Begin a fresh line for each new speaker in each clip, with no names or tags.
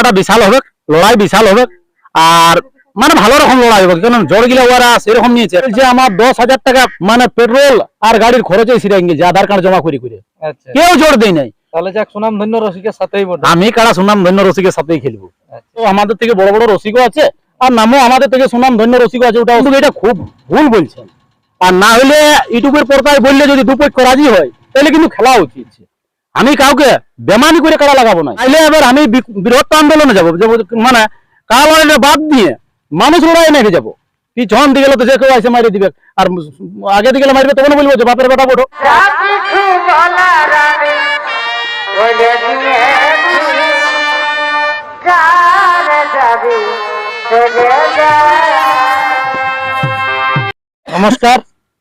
খেলাটা বিশাল হবে লড়াই বিশাল হবে আর মানে ভালো রকম লড়াই হবে কারণ জড় গিলা ওরা সেরকম নিয়েছে। যে আমার দশ হাজার টাকা মানে পেট্রোল আর গাড়ির খরচে সিরে গেছে আধার কার্ড জমা করে করে।
আচ্ছা।
কেউ জোর দেয় নাই।
তাহলে যাক সুনাম ধন্য রসিকের সাথেই
আমি কারা সুনাম ধন্য রসিকের সাথেই খেলব?
আচ্ছা।
তো আমাদের থেকে বড় বড় রসিকও আছে আর নামও আমাদের থেকে সুনাম ধন্য রসিকও আছে ওটা এটা খুব ভুল বলছেন। আর না হলে ইউটিউবের পর্দায় বললে যদি দুপক্ষ রাজি হয় তাহলে কিন্তু খেলা উচিত। আমি কাউকে বেমানি করে কারা লাগাবো না? তাইলে এবার আমি বৃহত্তর আন্দোলনে যাব মানে কারা বাদ দিয়ে মানুষ লড়াই নাকি যাব? দিকে গেলে তো যে কেউ এসে মারিয়ে দিবে, আর আগে দিকে মারবে তখন বলব যে বাপের বেটা বটো
নমস্কার।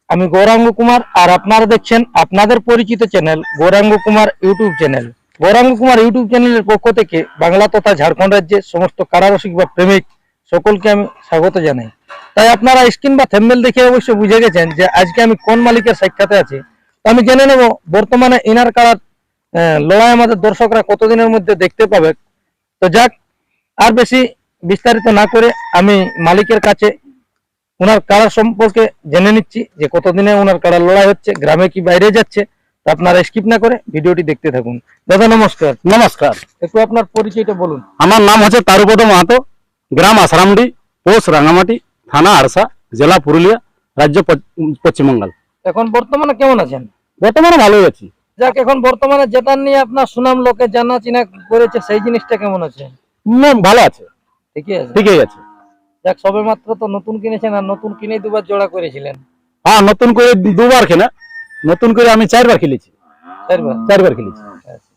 আমি গৌরাঙ্গ কুমার আর আপনারা দেখছেন আপনাদের পরিচিত channel Gouranga Kumar YouTube channel. Gouranga Kumar YouTube চ্যানেলের পক্ষ থেকে বাংলা তথা ঝাড়খণ্ড রাজ্যের সমস্ত কারারসিক বা প্রেমিক সকলকে আমি স্বাগত জানাই। তাই আপনারা স্ক্রিন বা থেম্বেল দেখে অবশ্য বুঝে গেছেন যে আজকে আমি কোন মালিকের সাক্ষাতে আছি। তো আমি জেনে নেব বর্তমানে ইনার কারার লড়াই আমাদের দর্শকরা কতদিনের মধ্যে দেখতে পাবে। তো যাক, আর বেশি বিস্তারিত না করে আমি মালিকের কাছে ওনার কারা সম্পর্কে জেনে নিচ্ছি যে কতদিনে ওনার কারা লড়াই হচ্ছে গ্রামে কি বাইরে যাচ্ছে তো আপনারা স্কিপ না করে ভিডিওটি দেখতে থাকুন। দাদা নমস্কার।
নমস্কার।
একটু আপনার পরিচয়টা বলুন।
আমার নাম হচ্ছে তারুপদ মাহাতো গ্রাম আসারামডি পোস্ট রাঙামাটি থানা আরসা জেলা পুরুলিয়া রাজ্য পশ্চিমবঙ্গাল
এখন বর্তমানে কেমন আছেন?
বর্তমানে ভালোই আছি।
যাক এখন বর্তমানে যেটা নিয়ে আপনার সুনাম লোকে জানা চিনা করেছে সেই জিনিসটা কেমন আছে?
ভালো আছে।
ঠিকই আছে।
ঠিকই আছে।
যাক সবে মাত্র তো নতুন কিনেছেন আর নতুন কিনে দুবার জোড়া করেছিলেন।
হ্যাঁ নতুন করে দুবার খেলা নতুন করে আমি চারবার খেলেছি।
চারবার?
চারবার খেলেছি।
আচ্ছা।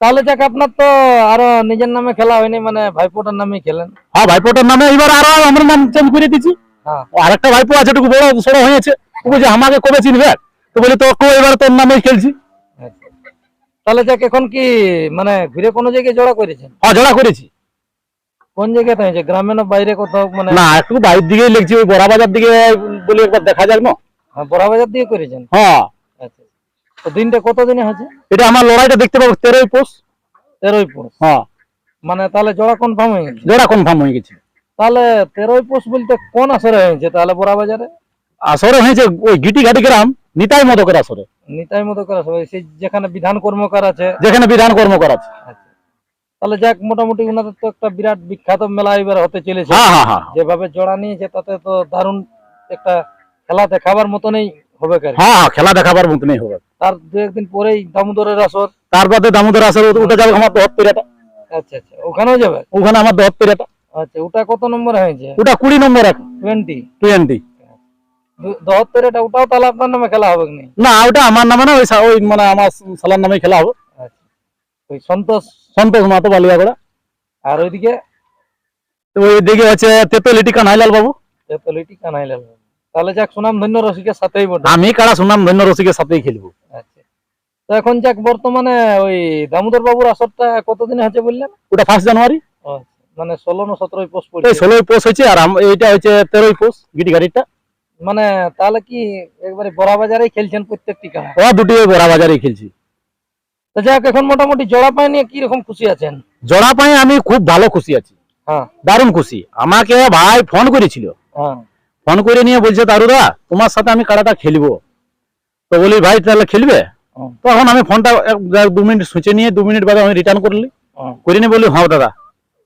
তাহলে যাক আপনার তো আরও নিজের নামে খেলা হয়নি মানে ভাইপোটার নামেই খেলেন।
হ্যাঁ ভাইপোটার নামে এবার আরও আমার নাম চেঞ্জ করে দিচ্ছি
হ্যাঁ।
আরেকটা ভাইপো আছে একটু বড় সড়ো হয়েছে। ও বলছে আমাকে কবে চিনবে? তো বলি তোকে এবার তোর নামেই খেলছি।
আচ্ছা। তাহলে যাক এখন কি মানে ঘুরে কোনো জায়গায় জোড়া করেছেন?
হ্যাঁ জোড়া করেছি।
কোন জায়গাতে হয়েছে? গ্রামে না বাইরে কোথাও মানে
না একটু বাইরের দিকেই লিখছি ওই বড়া বাজার দিকে বলি একবার দেখা যাক না
হ্যাঁ, বড়া বাজার করেছেন?
হ্যাঁ।
আচ্ছা তো দিনটা কত দিনে হয়েছে?
এটা আমার লড়াইটা দেখতে পাবো তেরোই পোষ।
তেরোই পোষ।
হ্যাঁ।
মানে তাহলে জোড়া কনফার্ম হয়ে গেছে?
জোড়া কনফার্ম হয়ে গেছে।
তাহলে তেরোই পোষ বলতে কোন আসরে হয়েছে তাহলে বড়া বাজারে?
আসরে হয়েছে ওই গিটি ঘাটি গ্রাম নিতাই মতো করে আসরে।
নিতাই মতো করা সবাই সেই যেখানে বিধান কর্মকার আছে।
যেখানে বিধান কর্মকর আছে।
আচ্ছা। তাহলে যাক মোটামুটি ওনাদের তো একটা বিরাট বিখ্যাত মেলা এবার হতে চলেছে।
হ্যাঁ হ্যাঁ হ্যাঁ।
যেভাবে জোড়া নিয়েছে তাতে তো দারুণ একটা খেলা দেখাবার মতনই হবে
হ্যাঁ খেলা দেখাবার মতনই হবে।
তার দু একদিন পরেই দামোদরের আসর।
তার বাদে দামোদর আসর উঠে যাবে আমার দহত পেরাটা
আচ্ছা আচ্ছা ওখানেও যাবে?
ওখানে আমার দহত পেরাটা
আচ্ছা ওটা কত নম্বরে হয়েছে?
ওটা কুড়ি নম্বর এখন
টোয়েন্টি
টোয়েন্টি
দহত্তর এটা ওটাও তাহলে আপনার নামে খেলা হবে
না ওটা আমার নামে না ওই মানে আমার সালার নামে খেলা হবে।
আচ্ছা ওই সন্তোষ
সন্তোষ মাতো বালিয়াগড়া
আর ওইদিকে?
তো ওই দিকে হচ্ছে তেতলিটি কানাইলাল বাবু।
তেতলিটি কানাইলাল তাহলে যাক সুনাম ধন্য রসিকের সাথেই বটে।
আমি কারা সুনাম ধন্য রসিকের সাথেই খেলব।
আচ্ছা। তো এখন যাক বর্তমানে ওই দামোদর বাবুর আসরটা কতদিনে হচ্ছে বললেন?
ওটা ফার্স্ট জানুয়ারি
আচ্ছা, মানে ষোলো না সতেরোই পোস্ট
এই
পড়ছে
ষোলোই পোষ হয়েছে আর এইটা হচ্ছে তেরোই পোষ গিটি গাড়িটা।
মানে তাহলে কি একবারে বড়া বাজারেই খেলছেন প্রত্যেকটি কানা
ও দুটি বড়া বাজারে খেলছি।
তো এখন মোটামুটি জোড়া পায় নিয়ে খুশি আছেন?
জড়া আমি খুব ভালো খুশি আছি।
হ্যাঁ।
দারুণ খুশি। আমাকে ভাই ফোন করেছিল।
হ্যাঁ।
ফোন করে নিয়ে বলছে তারুদা তোমার সাথে আমি কাড়াটা খেলব। তো বলি ভাই তাহলে খেলবে? তখন আমি ফোনটা এক- এক- দু মিনিট সুচে নিয়ে দু মিনিট বাদে আমি রিটার্ন করলি। করে নিয়ে বললি হ্যাঁ দাদা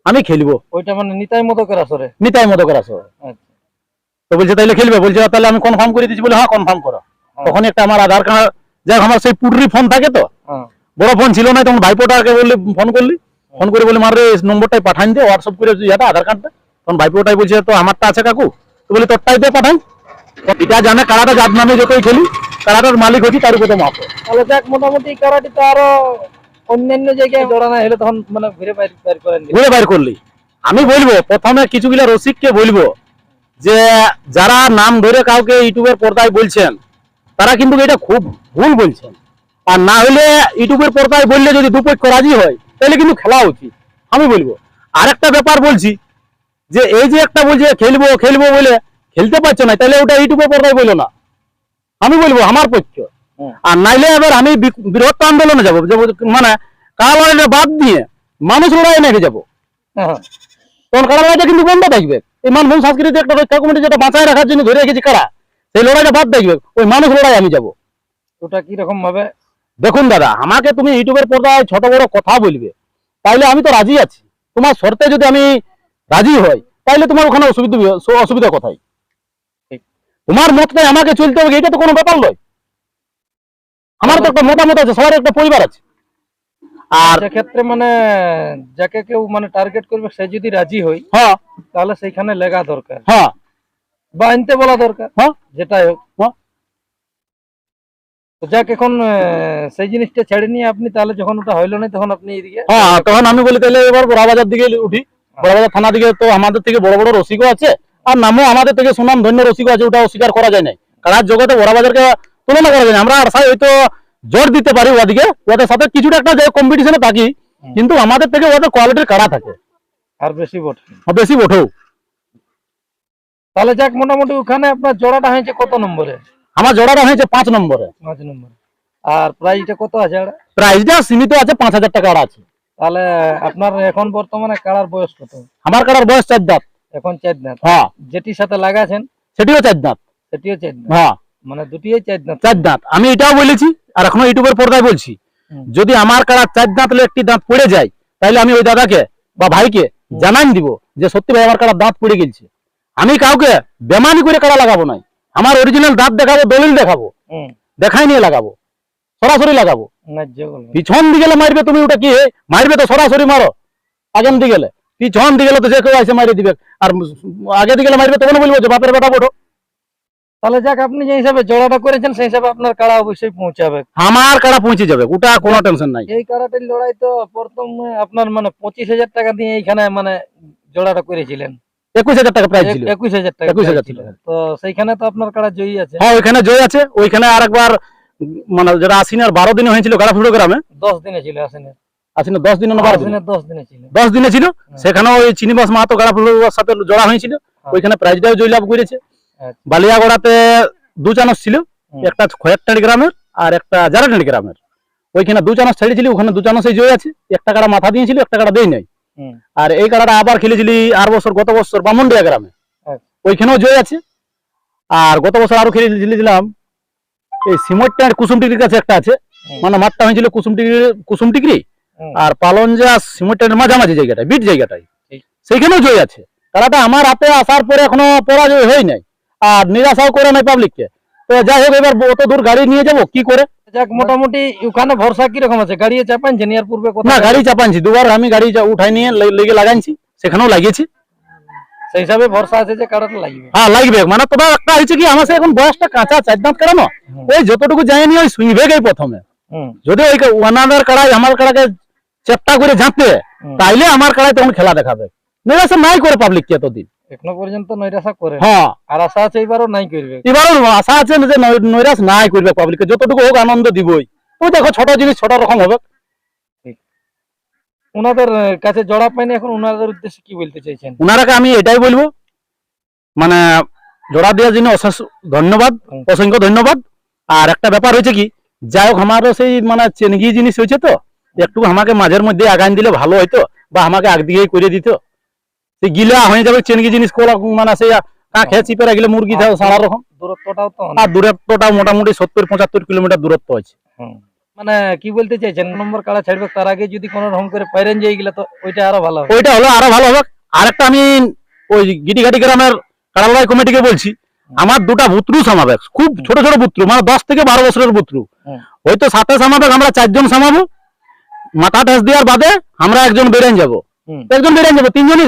আমি খেলব।
ওইটা মানে নিতাই মতো করে
নিতাই মতো করে
আচ্ছা।
তো বলছে খেলবে? বলছে তাহলে আমি কনফার্ম করে দিচ্ছি। বলে হ্যাঁ কনফার্ম করো। তখন একটা আমার আধার কার্ড যাক আমার সেই পুটরি ফোন থাকে তো? বড় ফোন ছিল না তখন ভাইপোটাকে বললি ফোন করলি? ফোন করে বলি মারে নম্বরটাই পাঠান দে হোয়াটসঅ্যাপ করে যেটা আধার কার্ডটা তখন ভাইপোটাই বলছে তো আমারটা আছে কাকু? তো বলি তোরটাই দিয়ে পাঠান এটা জানে কারাটা যার নামে যতই খেলি কারাটার মালিক হচ্ছি তার উপরে মাপ
তাহলে যাক মোটামুটি কারাটি তো আরও অন্যান্য জায়গায় জোড়া না হলে তখন মানে ঘুরে বাইর বাইর করেন।
ঘুরে বাইর করলি। আমি বলব প্রথমে কিছুগুলা রসিককে বলব যে যারা নাম ধরে কাউকে ইউটিউবের পর্দায় বলছেন তারা কিন্তু এটা খুব ভুল বলছেন। আর না হলে ইউটিউবের পর্দায় বললে যদি দুপক্ষ রাজি হয় তাহলে কিন্তু খেলা উচিত। আমি বলব। আরেকটা ব্যাপার বলছি যে এই যে একটা বলছে খেলব খেলব বলে খেলতে পারছ না তাহলে ওটা ইউটিউবের পর্দায় বলল না। আমি বলব আমার পক্ষ। আর নাইলে এবার আমি বি- বৃহত্তর আন্দোলনে যাব মানে কারা লড়াইটা বাদ দিয়ে মানুষ লড়াই নাকি যাব। তখন কাড়া কিন্তু বন্ধ থাকবে। এই মানভূম সংস্কৃতি একটা রক্ষা কমিটি যেটা বাঁচায় রাখার জন্য ধরে রেখেছি কারা সেই লড়াইটা বাদ থাকবে। ওই মানুষ লড়াই আমি যাব।
ওটা কি রকম ভাবে
দেখুন দাদা আমাকে তুমি ইউটিউবের পর্দায় ছোট বড় কথা বলবে তাইলে আমি তো রাজি আছি। তোমার শর্তে যদি আমি রাজি হই তাইলে তোমার ওখানে অসুবিধা অসুবিধা কোথায়?
ঠিক।
তোমার মতটাই আমাকে চলতে হবে এটা তো কোনো ব্যাপার নয়। আমার তো একটা মতামত আছে সবার একটা পরিবার আছে। আর
সেক্ষেত্রে মানে যাকে কেউ মানে টার্গেট করবে সে যদি রাজি হয়
হ্যাঁ।
তাহলে সেইখানে লেগা দরকার।
হ্যাঁ।
বা আনতে বলা দরকার।
হ্যাঁ।
যেটাই হোক।
হ্যাঁ।
তো যাক এখন সেই জিনিসটা ছেড়ে নিয়ে আপনি তাহলে যখন ওটা হইল না তখন আপনি এদিকে
হ্যাঁ তখন আমি বলি তাহলে এবার বড়াবাজার দিকে উঠি। বড়াবাজার থানা দিকে তো আমাদের থেকে বড় বড় রসিকও আছে। আর নামও আমাদের থেকে সুনাম ধন্য রসিকও আছে ওটা অস্বীকার করা যায় না কারণ জগতে বড়াবাজারকে তুলনা করা যায় না আমরা আশায় হয়তো জোর দিতে পারি ওদিকে। ওদের সাথে কিছুটা একটা কম্পিটিশনে থাকি কিন্তু আমাদের থেকে ওদের কোয়ালিটির কাড়া থাকে।
আর বেশি ভোট
বেশি ওঠেও
তাহলে যাক মোটামুটি ওখানে আপনার জোড়াটা হয়েছে কত নম্বরে?
আমার জোড়াটা হয়েছে পাঁচ নম্বরে।
পাঁচ নম্বরে। আর প্রাইসটা কত আছে
প্রাইসটা সীমিত আছে পাঁচ হাজার টাকা আছে।
তাহলে আপনার এখন বর্তমানে কাড়ার বয়স কত?
আমার কাড়ার বয়স চার দাঁত।
এখন চার দাঁত।
হ্যাঁ।
যেটির সাথে লাগাছেন
সেটিও চার দাঁত।
সেটিও চার দাঁত।
হ্যাঁ।
মানে দুটিই চার দাঁত।
চার দাঁত। আমি এটাও বলেছি আর এখনও ইউটিউবের পর্দায় বলছি যদি আমার কাড়া চার দাঁত হলে একটি দাঁত পড়ে যায় তাহলে আমি ওই দাদাকে বা ভাইকে জানান দিব যে সত্যি ভাই আমার কাড়া দাঁত পড়ে গেছে। আমি কাউকে বেমানি করে কাড়া লাগাবো নাই। আমার অরিজিনাল দাঁত দেখাবো দলিল দেখাবো দেখাই নিয়ে লাগাবো সরাসরি লাগাবো। পিছন দিকে মারবে তুমি ওটা কি? মারবে তো সরাসরি মারো। আগের দিকে পিছন দিকে তো যে কেউ এসে মারিয়ে দিবে। আর আগে দিকে মারবে তখন বলব যে বাপের বেটা ওঠো
তাহলে যাক আপনি যে হিসাবে জোড়াটা করেছেন সেই হিসাবে আপনার কাড়া অবশ্যই পৌঁছাবে।
আমার কাড়া পৌঁছে যাবে ওটা কোনো টেনশন নাই।
এই কাড়াটির লড়াই তো প্রথম আপনার মানে পঁচিশ হাজার টাকা দিয়ে এইখানে মানে জোড়াটা করেছিলেন।
একুশ হাজার টাকা প্রাইস ছিল।
একুশ হাজার টাকা
21,000
price ছিল। তো সেইখানে তো আপনার কাড়া জয়ী আছে?
হ্যাঁ ওইখানে জয় আছে। ওইখানে আরেকবার মানে যেটা আশ্বিনের বারো দিনে হয়েছিল গাড়াফুটো গ্রামে
দশ দিনে ছিল আসেনের
আশ্বিনের দশ দিনে বারো দিনে?
দশ দিনে ছিল।
দশ দিনে ছিল। ওই চিনিবাস মাহাতো গাড়াফুটোর সাথে জড়া হয়েছিল। ওইখানে প্রাইজটাও জয়লাভ করেছে।
আচ্ছা।
বালিয়াগড়াতে দু চানস ছিল। একটা খয়েরটাড়ি গ্রামের আর একটা জারাটাড়ি গ্রামের। ওইখানে দু চানস ছেড়েছিল ওখানে দু চানসে জয় আছে। একটা কাড়া মাথা দিয়েছিল একটা কাড়া দেয় নাই। আর এই কাড়াটা আবার খেলেছিলি আর বছর গত বছর বামুন্ডিয়া গ্রামে।
আচ্ছা।
ওইখানেও জয় আছে। আর গত বছর আরও খেলেছিলাম এই সিমটটা কুসুম টিকরির কাছে একটা আছে। মানে মাঠটা হয়েছিল কুসুম টিকরি কুসুম টিকরি আর পালনজা সিমটের মাঝামাঝি জায়গাটা বিট জায়গাটাই। সেইখানেও জয় আছে। তারাটা আমার হাতে আসার পরে এখনও পরাজয় হয় নাই আর নিরাশাও করে নাই পাবলিককে তো যাই হোক এবার অত দূর গাড়ি নিয়ে যাব কি করে?
যাক মোটামুটি ওখানে ভরসা আছে? গাড়ি চাপানছেন পূর্বে
না গাড়ি চাপানছি। দুবার আমি গাড়ি উঠাই নিয়ে লেগে লাগাইছি সেখানেও লাগিয়েছি।
সেই হিসাবে ভরসা আছে যে কাড়াটা লাগবে।
হ্যাঁ লাগবে। মানে তবে একটা হয়েছে কি আমার সে এখন বয়সটা কাঁচা চার দাঁত কাটানো
হুম।
ওই যতটুকু যায়নি ওই প্রথমে। যদি ওই ওনাদের কাড়াই আমার কাড়াকে করে ঝাঁপতে তাইলে আমার কাড়াই তখন খেলা দেখাবে। নিরাশা নাই করে পাবলিক কে এতদিন।
এখনও পর্যন্ত নৈরাশা করে
হ্যাঁ।
আর আশা আছে এবারও নাই করবে।
এবারও আশা আছে যে নৈরাশ নাই করবে পাবলিককে যতটুকু হোক আনন্দ দিবই। ওই দেখো ছোট জিনিস ছোট রকম হবে।
ওনাদের কাছে জড়া পাইনি এখন ওনাদের উদ্দেশ্যে কি বলতে চাইছেন?
ওনারাকে আমি এটাই বলব মানে জোড়া দেওয়ার জন্য অশেষ ধন্যবাদ অসংখ্য ধন্যবাদ। আর একটা ব্যাপার হয়েছে কি যাই হোক আমারও সেই মানে চেনগি জিনিস হয়েছে তো। একটু আমাকে মাঝের মধ্যে আগান দিলে ভালো হইতো বা আমাকে আগ দিয়েই করে দিত। গিলা হয়ে যাবে চেনগি জিনিস কোলা মানে সেই কাঁখে চিপে রাখলে মুরগি থাকে সারা রকম।
দূরত্বটাও তো
আর দূরত্বটা মোটামুটি সত্তর পঁচাত্তর কিলোমিটার দূরত্ব আছে।
মানে কি বলতে চাইছেন নম্বর কাড়া ছাড়বে তার আগে যদি কোনো রকম করে পাইরেন যাই গেলে তো ওইটা আরও ভালো হবে।
ওইটা হলো আরও ভালো হবে আরেকটা আমি ওই গিটিঘাটি গ্রামের কাড়ালড়াই কমিটিকে বলছি আমার দুটা বুতরু সামাবে খুব ছোট ছোট বুতরু মানে দশ থেকে বারো বছরের বুতরু। হয়তো সাথে সামাবে আমরা চারজন সামাবো মাথা ঠেস দেওয়ার বাদে আমরা একজন বেরেন যাব। একজন যাব তিনজনই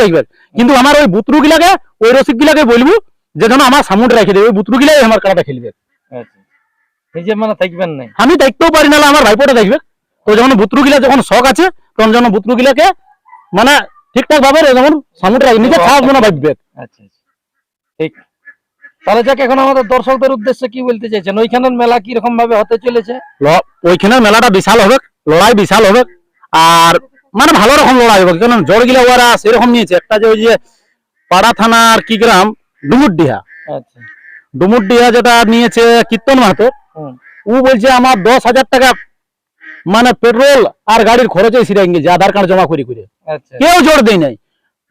কিন্তু আমার ওই বুতরু গিলাকে ওই রসিক গিলাকে বলব যে যেন আমার রেখে দেবে ওই বুতরু গিলাই আমার কাড়াটা খেলবে
আচ্ছা। নিজে মানে থাকবেন নাই
আমি দেখতেও পারি না আমার ভাইপোটা দেখবে। তো যখন বুতরু গিলা যখন শখ আছে তখন যখন বুতরু গিলাকে মানে ঠিকঠাক ভাবে যেমন রাখবে নিজে না ভাববে।
আচ্ছা আচ্ছা। ঠিক। তাহলে যাক এখন আমাদের দর্শকদের উদ্দেশ্যে কি বলতে চাইছেন? ওইখানের মেলা কি রকম ভাবে হতে চলেছে?
ওইখানের মেলাটা বিশাল হবে লড়াই বিশাল হবে। আর মানে ভালো রকম লড়াই হবে। কারণ জড় গিলা ওরা সেরকম নিয়েছে। একটা যে ওই যে পাড়া থানার কি গ্রাম ডুমুরডিহা।
আচ্ছা।
ডুমুরডিহা যেটা নিয়েছে কীর্তন মাহাতো ও বলছে আমার দশ হাজার টাকা মানে পেট্রোল আর গাড়ির খরচে সিরাই গেছে আধার কার্ড জমা করি করে
আচ্ছা।
কেউ জোর দেয় নাই।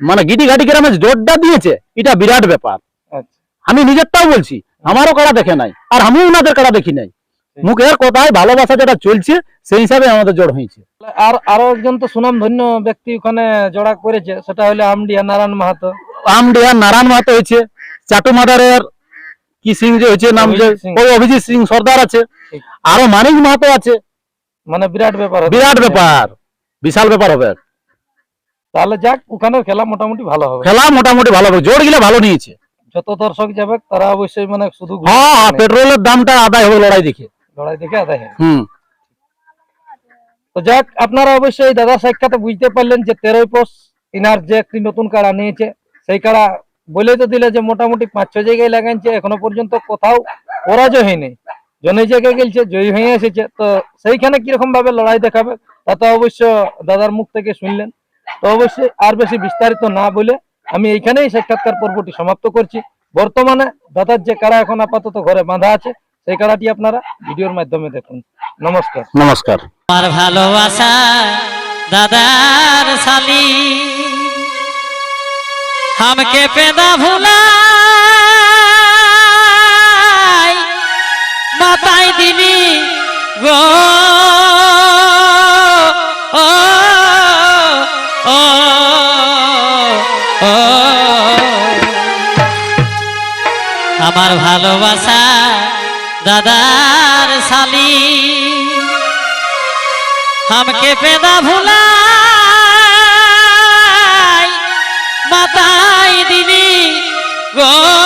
মানে গিটি ঘাটি গ্রামে জোরটা দিয়েছে এটা বিরাট ব্যাপার।
আচ্ছা।
আমি নিজেরটাও বলছি আমারও কারা দেখে নাই আর আমিও ওনাদের কারা দেখি নাই। মুখের কথায় ভালোবাসা যেটা চলছে সেই হিসাবে আমাদের জোর হয়েছে।
আর আরও একজন তো সুনাম ধন্য ব্যক্তি ওখানে জোড়া করেছে সেটা হলো আমডিয়া নারায়ণ মাহাতো।
আমডিয়া নারায়ণ মাহাতো হয়েছে চাটু মাদারের কি সিং যে হয়েছে নাম যে। ওই অভিজিৎ সিং সর্দার আছে। আরও মানিক মাহাতো আছে।
মানে বিরাট ব্যাপার
বিরাট ব্যাপার বিশাল ব্যাপার হবে।
তাহলে যাক ওখানের খেলা মোটামুটি ভালো হবে।
খেলা মোটামুটি ভালো হবে জোর গিলা ভালো নিয়েছে।
যত দর্শক যাবে তারা অবশ্যই মানে শুধু
হ্যাঁ হ্যাঁ, পেট্রোলের দামটা আদায় হবে লড়াই দেখে।
লড়াই দেখে আদায়।
হুম।
তো যাক আপনারা অবশ্যই দাদা সাক্ষাতে বুঝতে পারলেন যে তেরোই পোষ ইনার যে একটি নতুন কাড়া নিয়েছে সেই কাড়া বলে তো দিলে যে মোটামুটি পাঁচ ছ জায়গায় লাগাইছে এখনও পর্যন্ত কোথাও পরাজয় হয়নি। জনে জায়গায় গেলছে জয়ী হয়ে এসেছে তো সেইখানে কীরকম ভাবে লড়াই দেখাবে তা তো অবশ্য দাদার মুখ থেকে শুনলেন। তো অবশ্যই আর বেশি বিস্তারিত না বলে আমি এইখানেই সাক্ষাৎকার পর্বটি সমাপ্ত করছি। বর্তমানে দাদার যে কাড়া এখন আপাতত ঘরে বাঁধা আছে সেই কাড়াটি আপনারা ভিডিওর মাধ্যমে দেখুন। নমস্কার।
নমস্কার।
আমার ভালোবাসা দাদার সালি হামকে পেদা ভুলাই মাতাই দিলি গো। আমার ভালোবাসা দাদার সালি হামকে পেদা ভুলা মাতাই দিলি গো।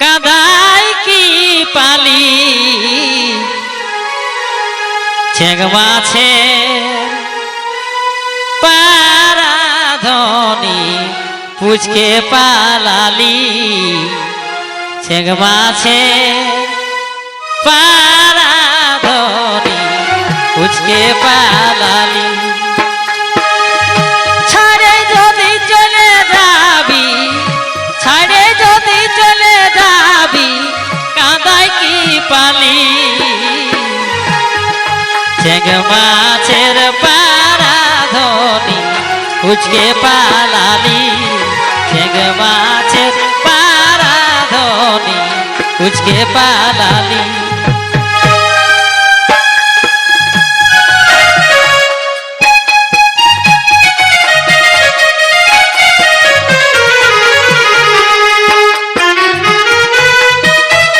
কাদাই কি পালি? ছেগ মাছে পারাধনি পুচকে পালালি। ছেগ মাছে পারাধনি পুচকে পালালি। উচকে পালালি ঠেগ মাছের পারাধনি। উচকে পালালি